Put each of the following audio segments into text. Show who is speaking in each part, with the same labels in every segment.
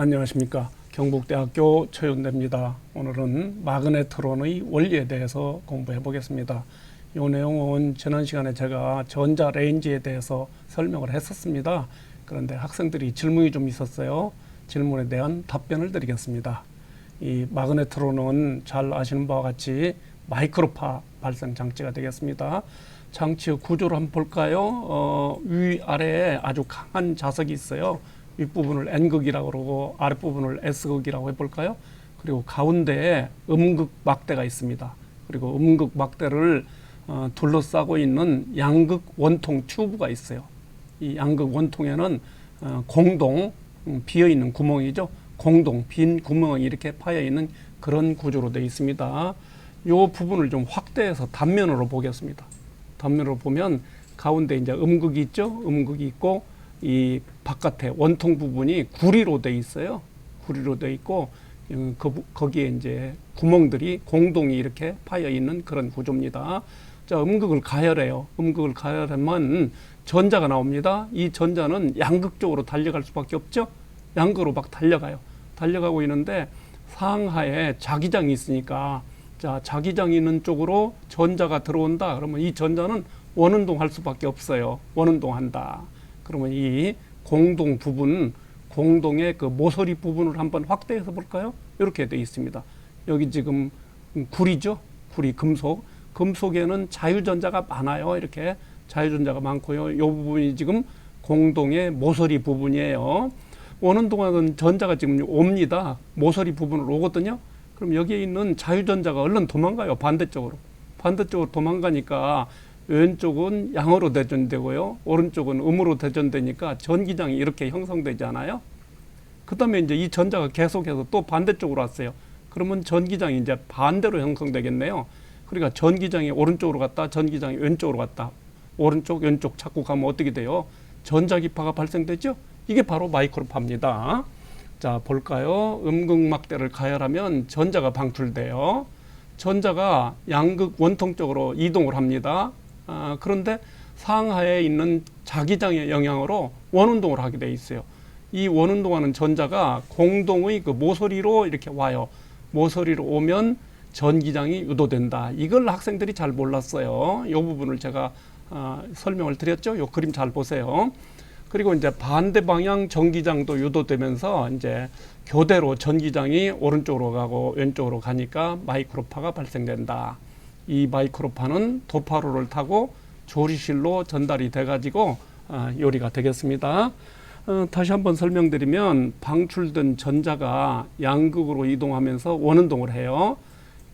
Speaker 1: 안녕하십니까. 경북대학교 최윤대입니다. 오늘은 마그네트론의 원리에 대해서 공부해 보겠습니다. 이 내용은 지난 시간에 제가 전자 레인지에 대해서 설명을 했었습니다. 그런데 학생들이 질문이 좀 있었어요. 질문에 대한 답변을 드리겠습니다. 이 마그네트론은 잘 아시는 바와 같이 마이크로파 발생 장치가 되겠습니다. 장치의 구조를 한번 볼까요? 어, 위 아래에 아주 강한 자석이 있어요. 윗부분을 N극이라고 그러고 아랫부분을 S극이라고 해볼까요? 그리고 가운데에 음극 막대가 있습니다. 그리고 음극 막대를 어, 둘러싸고 있는 양극 원통 튜브가 있어요. 이 양극 원통에는 어, 공동 음, 비어 있는 구멍이죠. 공동 빈 구멍이 이렇게 파여 있는 그런 구조로 되어 있습니다. 이 부분을 좀 확대해서 단면으로 보겠습니다. 단면으로 보면 가운데 이제 음극이 있죠. 음극이 있고 이 바깥에 원통 부분이 구리로 돼 있어요. 구리로 돼 있고 음, 그, 부- 거기에 이제 구멍들이 공동이 이렇게 파여 있는 그런 구조입니다. 자, 음극을 가열해요. 음극을 가열하면 전자가 나옵니다. 이 전자는 양극적으로 달려갈 수밖에 없죠. 양극으로 막 달려가요. 달려가고 있는데 상하에 자기장이 있으니까 자, 자기장이 있는 쪽으로 전자가 들어온다. 그러면 이 전자는 원운동 할 수밖에 없어요. 원운동 한다. 그러면 이 공동 부분, 공동의 그 모서리 부분을 한번 확대해서 볼까요? 이렇게 되어 있습니다. 여기 지금 구리죠? 구리, 금속. 금속에는 자유전자가 많아요. 이렇게 자유전자가 많고요. 이 부분이 지금 공동의 모서리 부분이에요. 오는 동안은 전자가 지금 옵니다. 모서리 부분으로 오거든요. 그럼 여기에 있는 자유전자가 얼른 도망가요. 반대쪽으로. 반대쪽으로 도망가니까 왼쪽은 양으로 대전되고요. 오른쪽은 음으로 대전되니까 전기장이 이렇게 형성되잖아요. 그 다음에 이제 이 전자가 계속해서 또 반대쪽으로 왔어요. 그러면 전기장이 이제 반대로 형성되겠네요. 그러니까 전기장이 오른쪽으로 갔다, 전기장이 왼쪽으로 갔다. 오른쪽, 왼쪽 자꾸 가면 어떻게 돼요? 전자기파가 발생되죠? 이게 바로 마이크로파입니다. 자, 볼까요? 음극막대를 가열하면 전자가 방출돼요. 전자가 양극 원통 쪽으로 이동을 합니다. 아, 그런데 상하에 있는 자기장의 영향으로 원운동을 하게 돼 있어요. 이 원운동하는 전자가 공동의 그 모서리로 이렇게 와요. 모서리로 오면 전기장이 유도된다. 이걸 학생들이 잘 몰랐어요. 이 부분을 제가 아, 설명을 드렸죠. 이 그림 잘 보세요. 그리고 이제 반대 방향 전기장도 유도되면서 이제 교대로 전기장이 오른쪽으로 가고 왼쪽으로 가니까 마이크로파가 발생된다. 이 마이크로파는 도파로를 타고 조리실로 전달이 돼가지고 아, 요리가 되겠습니다. 어, 다시 한번 설명드리면 방출된 전자가 양극으로 이동하면서 원운동을 해요.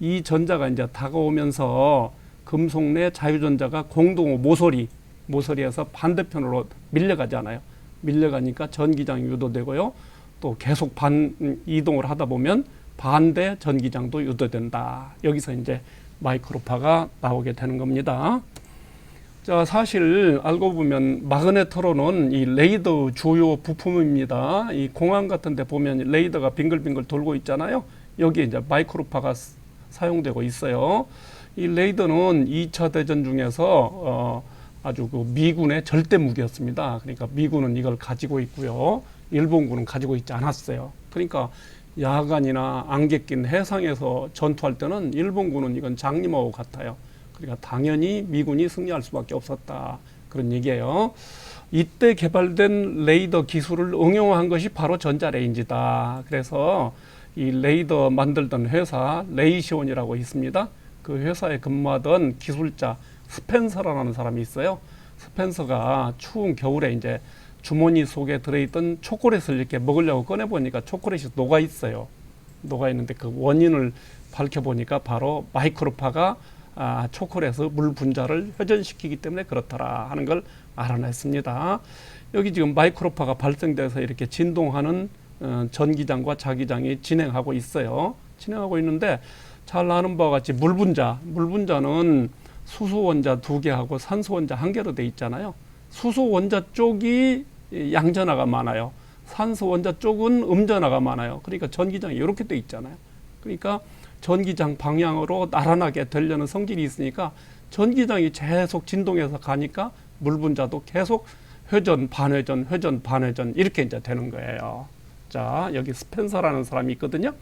Speaker 1: 이 전자가 이제 다가오면서 금속 내 자유전자가 공동 모서리 모서리에서 반대편으로 밀려가잖아요. 밀려가니까 전기장이 유도되고요. 또 계속 반 음, 이동을 하다 보면 반대 전기장도 유도된다. 여기서 이제 마이크로파가 나오게 되는 겁니다. 자, 사실 알고 보면 마그네트론은 이 레이더 주요 부품입니다. 이 공항 같은 데 보면 레이더가 빙글빙글 돌고 있잖아요. 여기에 이제 마이크로파가 스- 사용되고 있어요. 이 레이더는 2차 대전 중에서 어, 아주 그 미군의 절대 무기였습니다. 그러니까 미군은 이걸 가지고 있고요. 일본군은 가지고 있지 않았어요. 그러니까 야간이나 안개 낀 해상에서 전투할 때는 일본군은 이건 장님하고 같아요. 그러니까 당연히 미군이 승리할 수밖에 없었다. 그런 얘기예요. 이때 개발된 레이더 기술을 응용한 것이 바로 전자레인지다. 그래서 이 레이더 만들던 회사 레이시온이라고 있습니다. 그 회사에 근무하던 기술자 스펜서라는 사람이 있어요. 스펜서가 추운 겨울에 이제 주머니 속에 들어있던 초콜릿을 이렇게 먹으려고 꺼내 보니까 초콜릿이 녹아 있어요. 녹아 있는데 그 원인을 밝혀 보니까 바로 마이크로파가 아, 초콜릿의 물 분자를 회전시키기 때문에 그렇더라 하는 걸 알아냈습니다. 여기 지금 마이크로파가 발생돼서 이렇게 진동하는 어, 전기장과 자기장이 진행하고 있어요. 진행하고 있는데 잘 아는 바와 같이 물 분자, 물 분자는 수소 원자 두 개하고 산소 원자 한 개로 돼 있잖아요. 수소 원자 쪽이 이 양전하가 많아요. 산소 원자 쪽은 음전하가 많아요. 그러니까 전기장이 이렇게 돼 있잖아요. 그러니까 전기장 방향으로 나란하게 되려는 성질이 있으니까 전기장이 계속 진동해서 가니까 물 분자도 계속 회전 반회전 회전 반회전 이렇게 이제 되는 거예요. 자, 여기 스펜서라는 사람이 있거든요.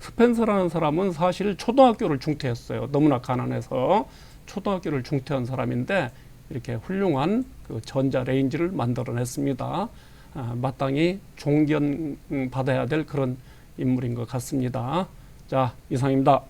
Speaker 1: 스펜서라는 사람은 사실 초등학교를 중퇴했어요. 너무나 가난해서 초등학교를 중퇴한 사람인데 이렇게 훌륭한 그 전자 레인지를 만들어냈습니다. 아, 마땅히 존경 받아야 될 그런 인물인 것 같습니다. 자, 이상입니다.